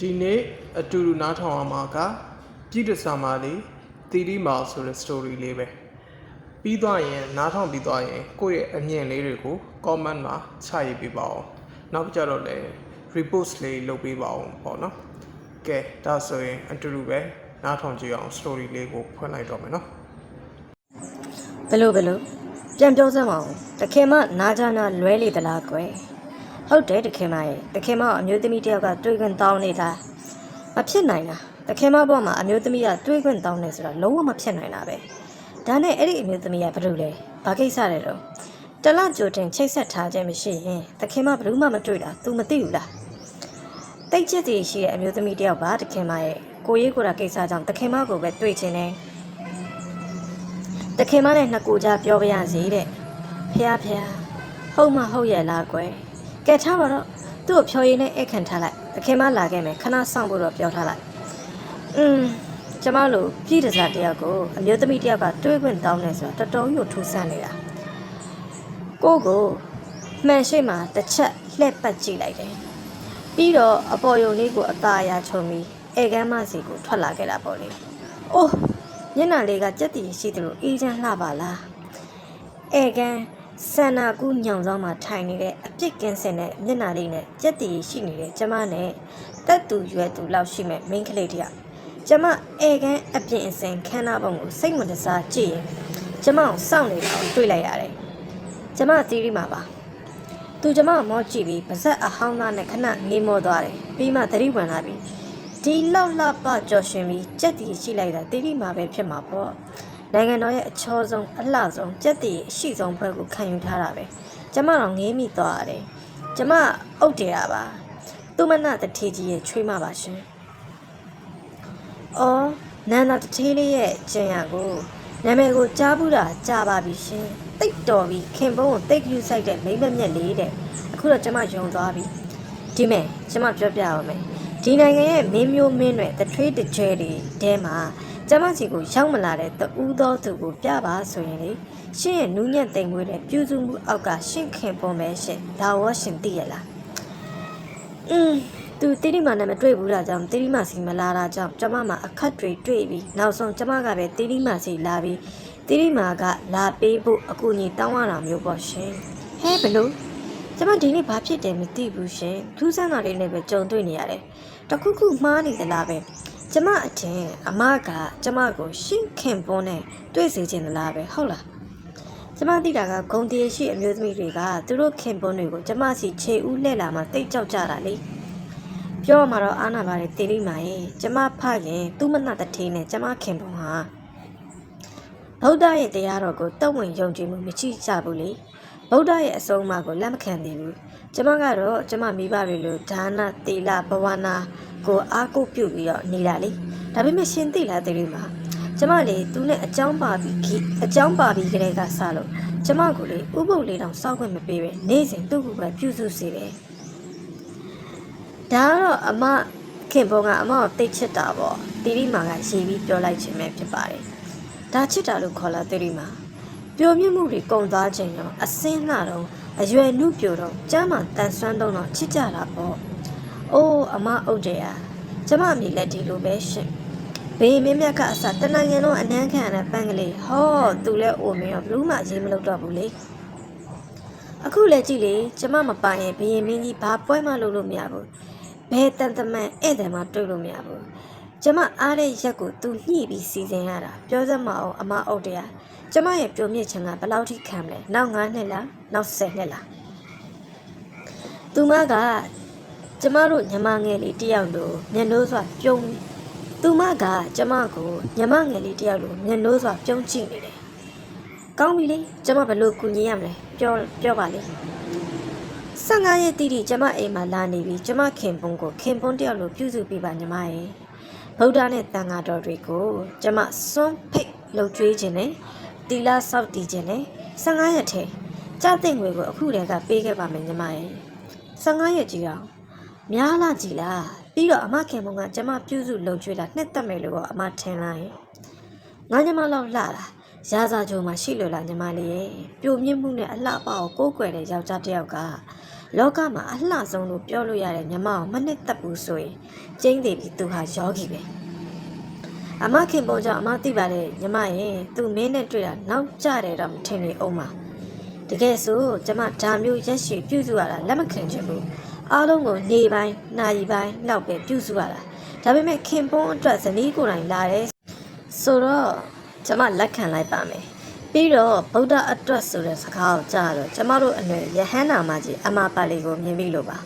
ဒီနေ့အတူတူနားထောင်အောင်မှာကပြည်တစာမာလေးတီတီမာဆိုတဲ့ story လေးပဲပြီးသွားရင်နားထောင်ပြီးသွားရင်ကိုယ့်ရဲ့အမြင်လေးတွေကို comment မှာချရေးပေးပါအောင်နောက်ကြတော့လည်း repost လေးလုပ်ပေးပါအောင်ပေါ့နော်ကဲဒါဆိုရင်အတူတူပဲနားထောင်ကြည့်အောင် story လေးကိုဖွင့်လိုက်တော့မယ်နော်ဘယ်လိုဘယ်လိုပြန်ပြောစမ်းပါဦးတခင်မနာကြနာလွဲလေသလားကွယ် ဟုတ်တယ်တခင်မရဲ့တခင်မအမျိုးသမီးတယောက်ကတွေးခွင့်တောင်းနေတာမဖြစ်နိုင်တာတခင်မဘဝမှာအမျိုးသမီးကတွေးခွင့်တောင်းနေဆိုတာလုံးဝမဖြစ်နိုင်တာပဲဒါနဲ့အဲ့ဒီအမျိုးသမီးကဘာလို့လဲဘာကိစ္စလဲတော့တလကြိုတင်ချိတ်ဆက်ထားခြင်းမရှိရင်တခင်မဘယ်လို့မှမတွေ့တာ तू မသိဘူးလားတိတ်ချက်တည်ရှိတဲ့အမျိုးသမီးတယောက်ပါတခင်မရဲ့ကိုရေးကိုယ်တာကိစ္စကြောင့်တခင်မကိုပဲတွေ့ချင်တယ်တခင်မနဲ့နှစ်ကိုကြားပြောပြရစီတဲ့ဖះဖះဟုတ်မဟုတ်ရဲ့လားကွယ် ကဲထားပါတော့သူ့ကိုဖြော်ရည်နဲ့အခန့်ထားလိုက်တခင်မလာခဲ့မယ်ခဏစောင့်ဖို့တော့ပြောထားလိုက်อืมကျမတို့ပြည်တစားတယောက်ကိုအမျိုးသမီးတယောက်ကတွေးခွင့်တောင်းနေဆိုတာတော်တော်ကြီးကိုထူးဆန်းနေတာကိုကိုမှန်ရှိမှတစ်ချက်လှည့်ပတ်ကြည့်လိုက်တယ်ပြီးတော့အပေါ်ယုံလေးကိုအသာအရာချုံပြီးဧကန်းမစီကိုထွက်လာခဲ့တာပေါ့လေအိုးမျက်နှာလေးကကြက်တီရှိသလိုအေးချမ်းလှပါလားအဲကန် ဆန္နာကူးညောင်ဆောင်မှာထိုင်နေတဲ့အပြစ်ကင်းစင်တဲ့မျက်နှာလေးနဲ့ကြက်တီရှိနေတဲ့ကျမနဲ့တက်သူရွယ်သူလောက်ရှိမဲ့မိန်းကလေးတယောက်ကျမအဲကန်အပြင်အစင်ခန်းနာပုံကိုစိတ်ဝင်စားကြည့်ရင်ကျမကိုစောင့်နေတာကိုတွေ့လိုက်ရတယ်ကျမသီရီမှာပါသူကျမကိုမောကြည့်ပြီးပါဇက်အဟောင်းသားနဲ့ခဏငေးမောသွားတယ်ပြီးမှသတိဝင်လာပြီးဒီလောက်လှပကြော်ရှင်ပြီးကြက်တီရှိလိုက်တာတိတိမှာပဲဖြစ်မှာပေါ့ နိုင်ငံတော်ရဲ့အချောဆုံးအလှဆုံးကြက်တီရဲ့အရှိဆုံးဘွဲကိုခံယူထားတာပဲကျမတော့ငေးမိသွားရတယ်ကျမအုတ်တယ်တာပါသူမနတထေကြီးရဲ့ချွေးမပါရှင်အော်နန္ဒတထေးလေးရဲ့ကျင်ရကိုနာမည်ကိုကြားဘူးတာကြားပါပြီရှင်တိတ်တော်ပြီခင်ပုံးကိုတိတ်ယူဆိုင်တဲ့မိမ့်မက်မြက်လေးတဲ့အခုတော့ကျမယုံသွားပြီဒီမဲ့ကျမပြောပြအောင်မယ်ဒီနိုင်ငံရဲ့မင်းမျိုးမင်းတွေတထွေးတကြဲတွေတဲမှာ ကျမစီကိုရောက်မလာတဲ့တူးသောသူကိုပြပါဆိုရင်လေရှင့်ရဲ့နူးညံ့တိမ်မွေးတဲ့ပြုစုမှုအောက်ကရှင့်ခင်ပုံပဲရှင့်ဒါဝရှင်သိရလားอืมသူတိတိမာနဲ့မတွေ့ဘူးလားကြောင့်တိတိမာစီမလာတာကြောင့်ကျမမှာအခက်တွေတွေ့ပြီးနောက်ဆုံးကျမကပဲတိတိမာစီလာပြီးတိတိမာကလာပေးဖို့အကူအညီတောင်းရတာမျိုးပေါ့ရှင်ဟဲဘလို့ကျမဒီနေ့ဘာဖြစ်တယ်မသိဘူးရှင်ထူးဆန်းတာလေးနဲ့ပဲကြုံတွေ့နေရတယ်တခုခုမှားနေသလားပဲ ကျမအထင်အမကကျမကိုရှင်းခင်ပွန်းနဲ့တွေ့စေချင်သလားပဲဟုတ်လားကျမသိတာကဂုံတရရှိအမျိုးသမီးတွေကသူတို့ခင်ပွန်းတွေကိုကျမစီခြေဦးလှည့်လာမှတိတ်ကြောက်ကြတာလေပြောရမှာတော့အာနာပါတယ်တေလိမာရဲ့ကျမဖခင်သူ့မနတထေးနဲ့ကျမခင်ပွန်းဟာဗုဒ္ဓရဲ့တရားတော်ကိုတုံ့ဝင်ယုံကြည်မှုမရှိကြဘူးလေဗုဒ္ဓရဲ့အဆုံးအမကိုလက်မခံသေးဘူး ကျမကတော့ကျမမိဘတွေလိုဒါနသီလဘဝနာကိုအားကိုးပြုပြီးတော့နေတာလေဒါပေမဲ့ရှင်သိလားတည်းမှာကျမလေသူနဲ့အကြောင်းပါပြီးခိအကြောင်းပါပြီးကလေးကစလို့ကျမကိုလေဥပုပ်လေးတောင်စောက်ခွင့်မပေးပဲနေ့စဉ်သူ့ကိုပဲပြုစုစေတယ်ဒါကတော့အမခင်ဘုံကအမကိုတိတ်ချစ်တာပေါ့တီတီမာကရေးပြီးပြောလိုက်ခြင်းပဲဖြစ်ပါတယ်ဒါချစ်တာလို့ခေါ်လာတီတီမာပျော်မြင့်မှုတွေကုန်သွားခြင်းရောအစင်းလှတော့ အရွယ်နှုပြိုတော့ကျမ်းမှတန်ဆွမ်းတော့တော့ချစ်ကြတာပေါ့။အိုးအမအုတ်တယ်ဟာကျမအမိလည်းဒီလိုပဲရှင်။ဘေးမင်းမြတ်ကအစတနင်္ဂနွေလုံးအနမ်းခံရတဲ့ပန်းကလေးဟောသူလည်းအိုမင်းရောဘလို့မှရေးမလုပ်တော့ဘူးလေ။အခုလည်းကြည့်လေကျမမပိုင်ရင်ဘရင်မင်းကြီးဘာပွဲမှလုပ်လို့မရဘူး။ဘယ်တန်တမန်ဧည့်သည်မှတွေ့လို့မရဘူး။ ကျမအားတဲ့ရက်ကိုသူညှိပြီးစီစဉ်ရတာပြောစမ်းမအောင်အမအုတ်တယ်ဟာကျမရဲ့ပြုံးမြင့်ခြင်းကဘယ်လောက်ထိခံမလဲနောက်9နှစ်လားနောက်10နှစ်လားသူမကကျမတို့ညီမငယ်လေးတယောက်လိုမျက်နှိုးစွာပြုံးသူမကကျမကိုညီမငယ်လေးတယောက်လိုမျက်နှိုးစွာပြုံးကြည့်နေတယ်ကောင်းပြီလေကျမဘယ်လိုကူညီရမလဲပြောပြောပါလေ15ရက်တိတိကျမအိမ်မှာလာနေပြီကျမခင်ပွန်းကိုခင်ပွန်းတယောက်လိုပြုစုပေးပါညီမရဲ့ ဗုဒ္ဓနဲ့တန်ဃာတော်တွေကိုကျမစွန့်ဖိတ်လှုပ်ကြွေးခြင်းနဲ့တီလာစောက်တီခြင်းနဲ့15ရက်ထဲကြတဲ့ငွေကိုအခုတည်းကပေးခဲ့ပါမယ်ညီမရဲ့15ရက်ကြီးအောင်များလားကြည်လားပြီးတော့အမခင်မုံကကျမပြုစုလုံချွေးတာနှစ်သက်မယ်လို့တော့အမထင်လားရဲ့ငါညီမလောက်လှတာရာဇာကြုံမှာရှိလို့လားညီမလေးရဲ့ပြိုမြင့်မှုနဲ့အလှပကိုကိုးကွယ်တဲ့ယောက်ျားတစ်ယောက်က လောကမှာအလှဆုံးလို့ပြောလို့ရတဲ့မြမကိုမနှစ်သက်ဘူးဆိုရင်ကျင်းသေးပြီသူဟာယောဂီပဲအမခင်ပေါ်ကြောင့်အမသိပါတယ်ညီမရဲ့သူမင်းနဲ့တွေ့တာနောက်ကျတယ်တော့မထင်နေအောင်ပါတကယ်ဆိုကျမဒါမျိုးရက်ရှည်ပြုစုရတာလက်မခံချင်ဘူးအားလုံးကိုနေပိုင်းနာရီပိုင်းလောက်ပဲပြုစုရတာဒါပေမဲ့ခင်ပွန်းအတွက်ဇနီးကိုယ်တိုင်လာတယ်ဆိုတော့ကျမလက်ခံလိုက်ပါမယ် ပြီးတော့ဗုဒ္ဓအတွက်ဆိုတဲ့စကားကိုကြားတော့ကျမတို့အနွယ်ယဟန္တာမကြီးအမပါလီကိုမြင်ပြီလို့ပါ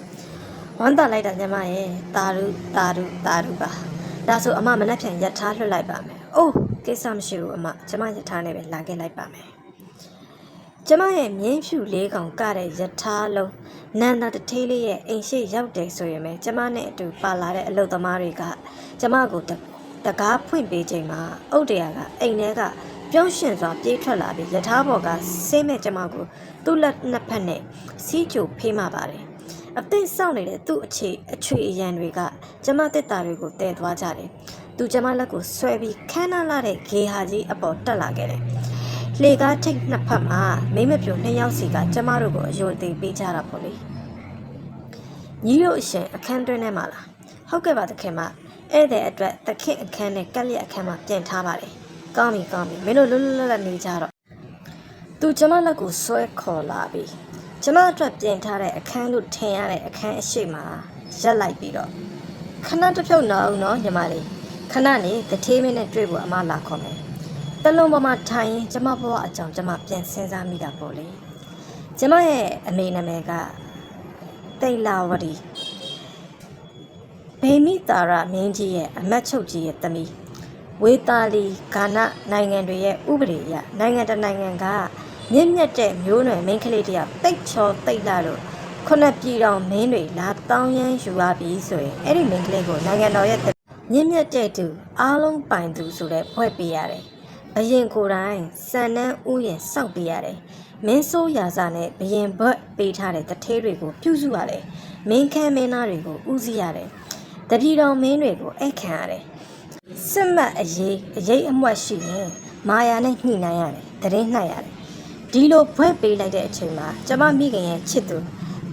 ဝမ်းသာလိုက်တာညီမရဲ့တာရုတာရုတာရုပါဒါဆိုအမမနှက်ဖြန်ယထာလွှတ်လိုက်ပါမယ်အိုးကိစ္စမရှိဘူးအမကျမယထာနဲ့ပဲလာခဲ့လိုက်ပါမယ်ကျမရဲ့မြင်းဖြူလေးကောင်ကတဲ့ယထာလုံးနန္ဒတထေးလေးရဲ့အိမ်ရှိရောက်တယ်ဆိုရင်ပဲကျမနဲ့အတူပါလာတဲ့အလုပ်သမားတွေကကျမကိုတတကားဖွင့်ပေးချိန်မှာအုတ်တရာကအိမ်ထဲက ပြုံးရှင်စွာပြေးထွက်လာပြီးယထာဘော်ကဆင်းမဲ့ကျမကိုသူ့လက်နှစ်ဖက်နဲ့စီးကြိုဖေးမှပါတယ်အသိစောင့်နေတဲ့သူ့အခြေအချွေအရန်တွေကကျမတက်တာတွေကိုတည်သွားကြတယ်။သူကျမလက်ကိုဆွဲပြီးခန်းနာလာတဲ့ဂေဟာကြီးအပေါ်တက်လာခဲ့တယ်။လေကားထိတ်နှစ်ဖက်မှာမိမပြိုနှစ်ယောက်စီကကျမတို့ကိုအယုံသိပေးကြတာပေါ့လေ။ညီတို့အရှင်အခန်းတွင်းထဲမှာလား။ဟုတ်ကဲ့ပါသခင်မ။ဧည့်သည်အတွက်သခင်အခန်းနဲ့ကက်လျက်အခန်းမှာပြင်ထားပါတယ်။ ကောင်းပြီကောင်းပြီမင်းတို့လွတ်လွတ်လပ်လပ်နေကြတော့သူကျမလက်ကိုဆွဲခေါ်လာပြီးကျမအတွက်ပြင်ထားတဲ့အခန်းလို့ထင်ရတဲ့အခန်းအရှိမရက်လိုက်ပြီးတော့ခဏတစ်ဖြုတ်နောက်အောင်နော်ညီမလေးခဏနေတထေးမင်းနဲ့တွေ့ဖို့အမလာခေါ်မယ်တလုံးပေါ်မှာထိုင်ရင်ကျမဘဝအကြောင်းကျမပြန်စဉ်းစားမိတာပေါ့လေကျမရဲ့အမေနာမည်ကတိတ်လာဝတီဘေမိတာရမင်းကြီးရဲ့အမတ်ချုပ်ကြီးရဲ့သမီး ဝေတာလီဂါနနိုင်ငံတွေရဲ့ဥပဒေအရနိုင်ငံတစ်နိုင်ငံကမြင့်မြတ်တဲ့မျိုးနွယ်မင်းကလေးတယောက်တိတ်ချောတိတ်လာလို့ခုနှစ်ပြည်တော်မင်းတွေလာတောင်းရမ်းယူရပြီဆိုရင်အဲ့ဒီမင်းကလေးကိုနိုင်ငံတော်ရဲ့မြင့်မြတ်တဲ့သူအားလုံးပိုင်သူဆိုတဲ့ဖွဲ့ပေးရတယ်။ဘရင်ကိုယ်တိုင်စံနှန်းဥယျာဉ်စောက်ပေးရတယ်။မင်းဆိုးရာဇာနဲ့ဘရင်ဘတ်ပေးထားတဲ့တထေးတွေကိုပြုစုရတယ်။မင်းခမ်းမင်းသားတွေကိုဦးစီးရတယ်။တပြည်တော်မင်းတွေကိုအိတ်ခံရတယ်။ စစ်မှတ်အရေးအရေးအမွက်ရှိရင်မာယာနဲ့ညှိနှိုင်းရတယ်တရင်နှိုက်ရတယ်ဒီလိုဘွဲ့ပေးလိုက်တဲ့အချိန်မှာကျမမိခင်ရဲ့ချစ်သူ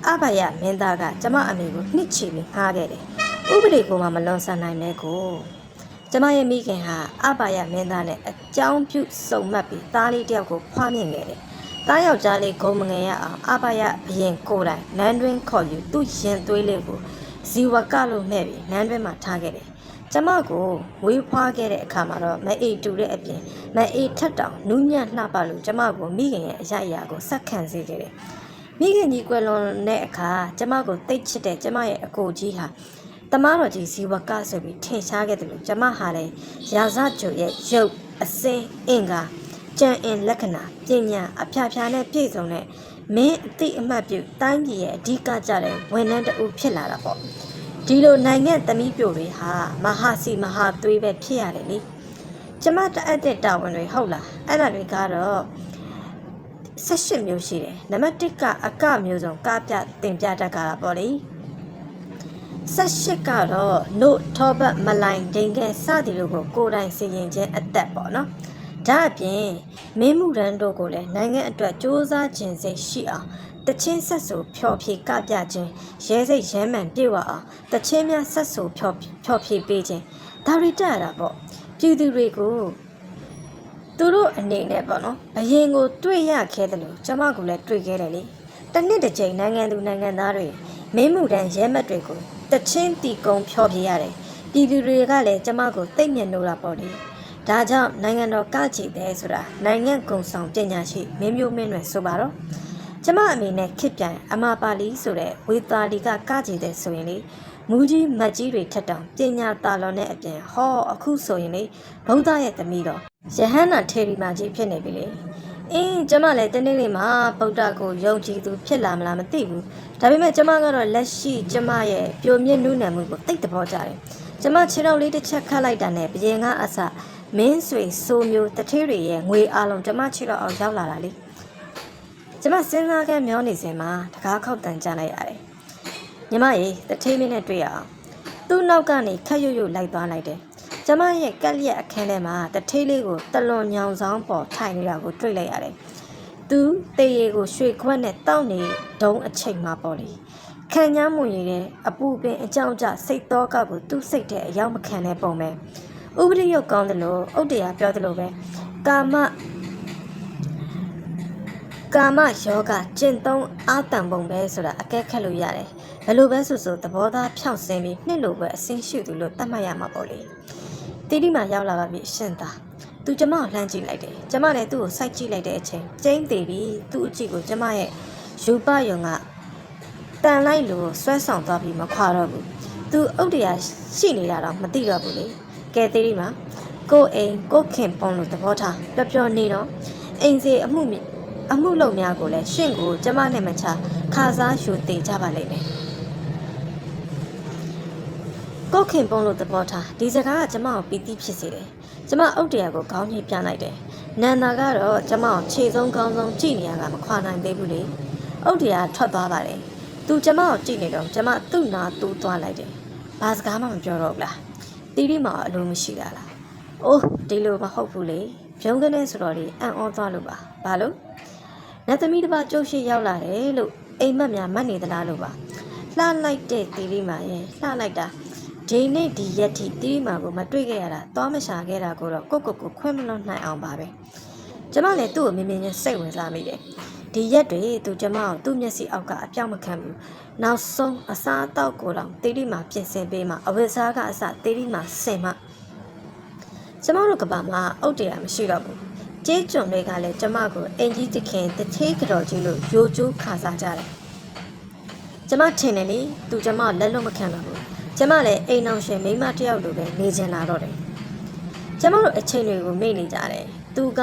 အဘယမင်းသားကကျမအမေကိုနှစ်ချီပြီးငှားခဲ့တယ်ဥပဒေကိုမှမလွန်ဆန်နိုင်ပဲကိုကျမရဲ့မိခင်ဟာအဘယမင်းသားနဲ့အကြောင်းပြုစုံမှတ်ပြီးသားလေးတယောက်ကိုဖွားမြင်ခဲ့တယ်သားယောက်ျားလေးဂုံမငယ်ရအောင်အဘယဘရင်ကိုယ်တိုင်နန်းတွင်းခေါ်ယူသူ့ရင်သွေးလေးကိုဇီဝကလို့မဲ့ပြီးနန်းတွင်းမှာထားခဲ့တယ် ကျမကိုဝေးဖွားခဲ့တဲ့အခါမှာတော့မအိတ်တူတဲ့အပြင်မအိတ်ထက်တောင်နူးညံ့လှပလို့ကျမကိုမိခင်ရဲ့အရာအရာကိုဆက်ခံစေခဲ့တယ်။မိခင်ကြီးကွယ်လွန်တဲ့အခါကျမကိုတိတ်ချစ်တဲ့ကျမရဲ့အကိုကြီးဟာတမားတော်ကြီးဇီဝကဆိုပြီးထင်ရှားခဲ့တယ်လို့ကျမဟာလည်းရာဇဂျိုရဲ့ရုပ်အစင်းအင်္ကာကြံအင်လက္ခဏာပညာအဖျားဖျားနဲ့ပြည့်စုံတဲ့မင်းအတိအမှတ်ပြုတိုင်းပြည်ရဲ့အဓိကကြတဲ့ဝန်ထမ်းတအုပ်ဖြစ်လာတာပေါ့ ဒီလိုနိုင်ငံသမီးပြိုတွေဟာမဟာစီမဟာသွေးပဲဖြစ်ရတယ်လေကျမတအပ်တဲ့တာဝန်တွေဟုတ်လားအဲ့ဒါတွေကတော့18မျိုးရှိတယ်နံပါတ်1ကအကမျိုးစုံကပြတင်ပြတတ်ကြတာပေါ့လေ18ကတော့နို့ထောပတ်မလိုင်ဒိန်ကဲစသည်တို့ကိုကိုယ်တိုင်စီရင်ခြင်းအသက်ပေါ့နော်ဒါအပြင်မင်းမှုရန်တို့ကိုလည်းနိုင်ငံအတွက်စ조사ခြင်းစိတ်ရှိအောင် တချင်းဆက်ဆူဖျော်ဖြေကပြခြင်းရဲစိတ်ရဲမှန်ပြေဝအောင်တချင်းများဆက်ဆူဖျော်ဖျော်ဖြေပေးခြင်းဒါတွေတက်ရတာပေါ့ပြည်သူတွေကိုသူတို့အနေနဲ့ပေါ့နော်ဘယင်ကိုတွေ့ရခဲ့တယ်လို့ကျွန်မကလည်းတွေ့ခဲ့တယ်လေတစ်နှစ်တစ်ချိန်နိုင်ငံသူနိုင်ငံသားတွေမင်းမှုတန်းရဲမတ်တွေကိုတချင်းတီကုံဖျော်ဖြေရတယ်ပြည်သူတွေကလည်းကျွန်မကိုသိမ့်မြတ်လို့တာပေါ့လေဒါကြောင့်နိုင်ငံတော်ကကြည်တယ်ဆိုတာနိုင်ငံကုံဆောင်ပညာရှိမင်းမျိုးမင်းတွေဆိုပါတော့ ကျမအမေနဲ့ခစ်ပြန်အမပါလီဆိုတဲ့ဝေတာလီကကကြည်တဲ့ဆိုရင်လေမူကြီးမတ်ကြီးတွေထက်တောင်ပညာတာလွန်တဲ့အပြင်ဟောအခုဆိုရင်လေဗုဒ္ဓရဲ့သမီးတော်ယဟန္တာထေရီမာကြီးဖြစ်နေပြီလေအင်းကျမလည်းတနေ့နေ့မှာဗုဒ္ဓကိုယုံကြည်သူဖြစ်လာမလားမသိဘူးဒါပေမဲ့ကျမကတော့လက်ရှိကျမရဲ့ပြိုမြင့်နုနယ်မှုကိုသိတဲ့ဘောကြတယ်ကျမခြေတော်လေးတစ်ချက်ခတ်လိုက်တာနဲ့ဘယင်ကအစမင်းဆွေဆိုမျိုးတထေးတွေရဲ့ငွေအလုံးကျမခြေတော်အောင်ရောက်လာတာလေ ကျမစဉ်းစားခဲ့မျောနေစဉ်မှာတကားခောက်တန်ကြလိုက်ရတယ်။ညီမရေတထေးမင်းနဲ့တွေ့ရအောင်။သူ့နောက်ကနေခက်ရွရွလိုက်သွားလိုက်တယ်။ကျမရဲ့ကက်လျက်အခန်းထဲမှာတထေးလေးကိုတလွန်ညောင်ဆောင်ပေါ်ထိုင်နေတာကိုတွေ့လိုက်ရတယ်။သူတေရီကိုရွှေခွက်နဲ့တောက်နေတုံးအချိန်မှာပေါ့လေခံညားမွန်ရည်တဲ့အပူပင်အကြောင်းကြစိတ်တော့ကကိုသူ့စိတ်ထဲအရောက်မခံတဲ့ပုံပဲဥပဒေရုပ်ကောင်းတယ်လို့ဥတ္တရာပြောတယ်လို့ပဲကာမ ကာမယောဂကျင့်သုံးအာတံပုံပဲဆိုတာအကဲခတ်လို့ရတယ်ဘယ်လိုပဲဆိုဆိုသဘောသားဖြောင့်စင်းပြီးနှစ်လိုပဲအစင်းရှုသူလို့သတ်မှတ်ရမှာပေါ့လေတိတိမှရောက်လာပါပြီအရှင်သာသူကျမကိုလှမ်းကြည့်လိုက်တယ်ကျမလည်းသူ့ကိုစိုက်ကြည့်လိုက်တဲ့အချိန်ကျင်းသေးပြီသူ့အကြည့်ကိုကျမရဲ့ယူပယုံကတန်လိုက်လို့ဆွဲဆောင်သွားပြီးမခွာတော့ဘူးသူအုတ်တရာရှိနေတာတော့မသိတော့ဘူးလေကဲတိတိမှကိုယ်အိမ်ကိုယ်ခင်ပုံလို့သဘောထားပျော်ပျော်နေတော့အိမ်စီအမှုမြ အမှုလုံများကိုလည်းရှင့်ကိုကျမနဲ့မချခါစားယူတင်ကြပါလိမ့်မယ်ကိုယ်ခင်ပုံလို့သဘောထားဒီစကားကကျမကိုပီတိဖြစ်စေတယ်ကျမအုတ်တရာကိုခေါင်းကြီးပြလိုက်တယ်နန္ဒာကတော့ကျမကိုခြေဆုံးခေါင်းဆုံးကြည့်နေရတာမခွာနိုင်သေးဘူးလေအုတ်တရာထွက်သွားပါတယ်သူကျမကိုကြည့်နေတော့ကျမသူ့နာတူးသွားလိုက်တယ်ဘာစကားမှမပြောတော့ဘူးလားတီတီမှာအလိုမရှိတာလားအိုးဒီလိုမဟုတ်ဘူးလေပြုံးကနေဆိုတော့ဒီအံ့ဩသွားလို့ပါဘာလို့ နတ်သမီးတစ်ပါးကျုပ်ရှိရောက်လာတယ်လို့အိမ်မက်များမှတ်နေသလားလို့ပါလှလိုက်တဲ့တီရီမာရဲ့လှလိုက်တာဒီနေ့ဒီရက်ထိတီရီမာကိုမတွေ့ခဲ့ရတာသွားမရှာခဲ့တာကိုတော့ကိုကိုကိုခွင့်မလွတ်နိုင်အောင်ပါပဲကျမလည်းသူ့ကိုမြင်မြင်ချင်းစိတ်ဝင်စားမိတယ်ဒီရက်တွေသူကျမကိုသူ့မျက်စိအောက်ကအပြောင်းမခံဘူးနောက်ဆုံးအစားအသောက်ကိုတော့တီရီမာပြင်ဆင်ပေးမှအဝတ်စားကအစတီရီမာဆင်မှကျမတို့ကဘာမှာအုတ်တရားမရှိတော့ဘူး ကျေးကျွန်တွေကလည်းကျမကိုအင်ကြီးတခင်တချေးကြော်ကြီးလို့ယိုကျိုးခါစားကြတယ်။ကျမထင်တယ်လေသူကျမလက်လွတ်မခံတော့ဘူး။ကျမလည်းအိမ်အောင်ရှင်မိန်းမတစ်ယောက်လိုပဲနေချင်လာတော့တယ်။ကျမတို့အချိန်တွေကိုမေ့နေကြတယ်။သူက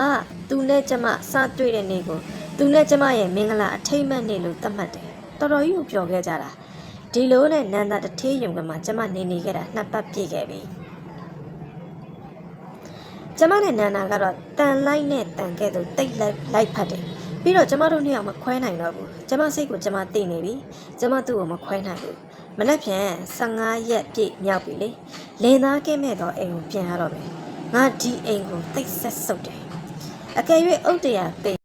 သူနဲ့ကျမစတွေ့တဲ့နေ့ကိုသူနဲ့ကျမရဲ့မင်္ဂလာအထိမ်းအမှတ်နေ့လို့သတ်မှတ်တယ်။တော်တော်ကြီးကိုပျော်ခဲ့ကြတာ။ဒီလိုနဲ့နန္ဒတထေးယုံကမှကျမနေနေခဲ့တာနှစ်ပတ်ပြည့်ခဲ့ပြီ။ ကျမနဲ့နန္နာကတော့တန်လိုက်နဲ့တန်ခဲ့သူတိတ်လိုက်လိုက်ဖတ်တယ်ပြီးတော့ကျမတို့နှစ်ယောက်မခွဲနိုင်တော့ဘူးကျမစိတ်ကိုကျမသိနေပြီကျမသူ့ကိုမခွဲနိုင်ဘူးမနေ့ပြန်15ရက်ပြည့်မြောက်ပြီလေလင်သားကင်းမဲ့တော့အိမ်ကိုပြန်ရတော့မယ်ငါဒီအိမ်ကိုတိတ်ဆက်ဆုပ်တယ်အကယ်၍အုတ်တရာပိတ်